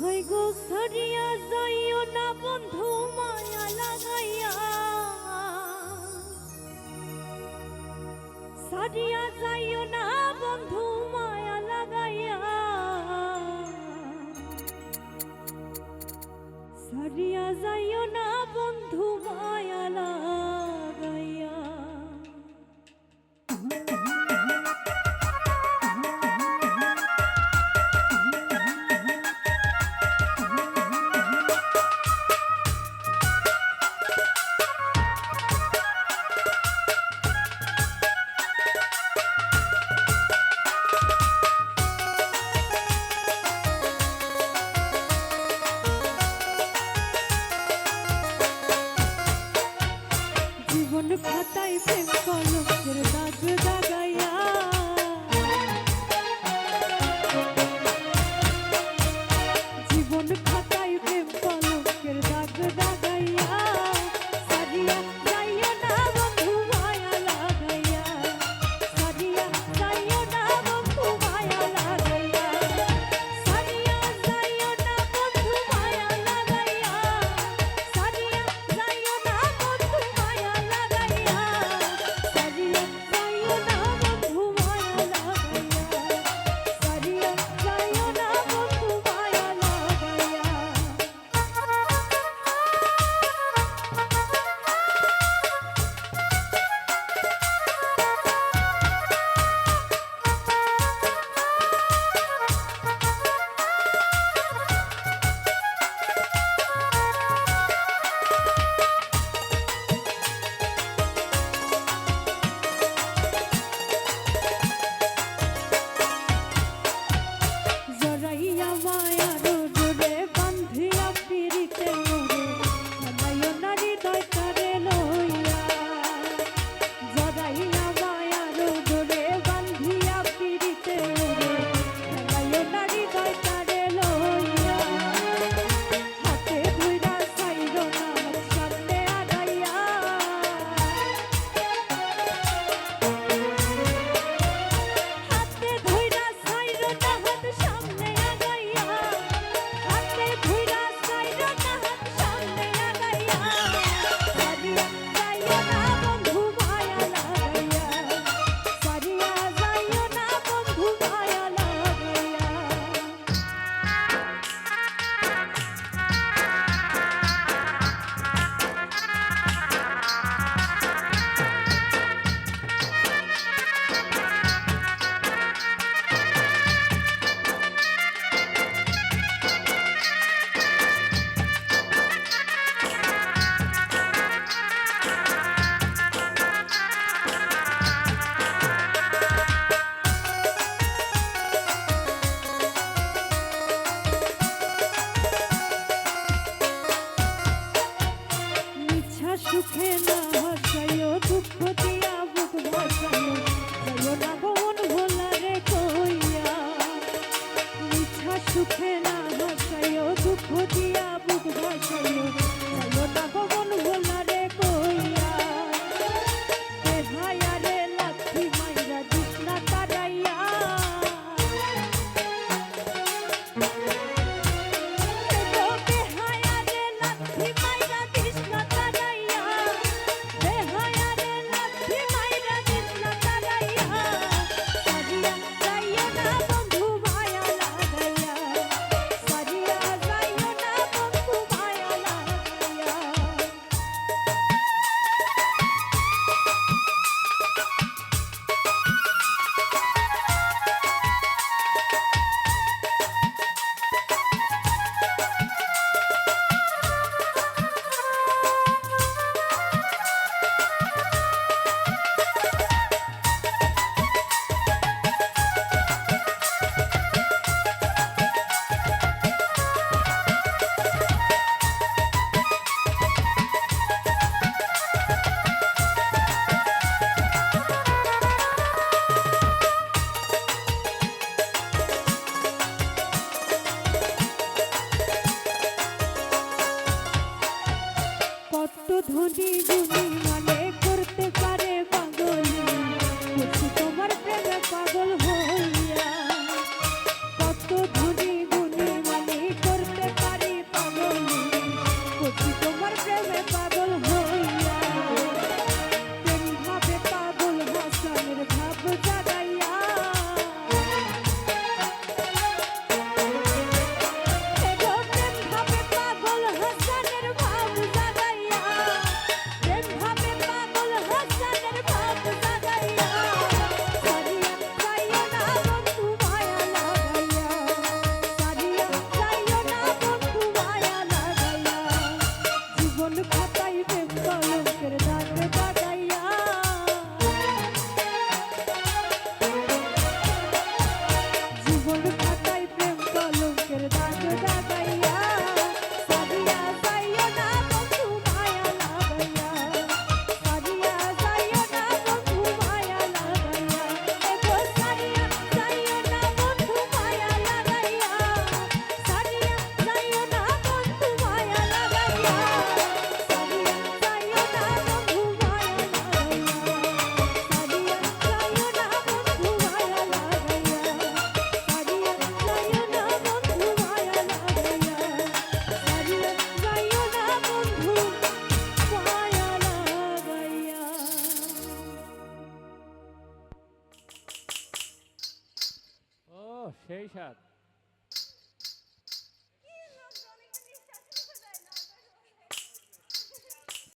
হয় গো সরিয়া যাইও না বন্ধু মায়া লাগাইয়া। সারিয়া যাইও না বন্ধু যাইও সুখে না ভাসাইও দুঃখ দিয়া বুক ভাসাইও তাইও তাকো Bye. সেই সাত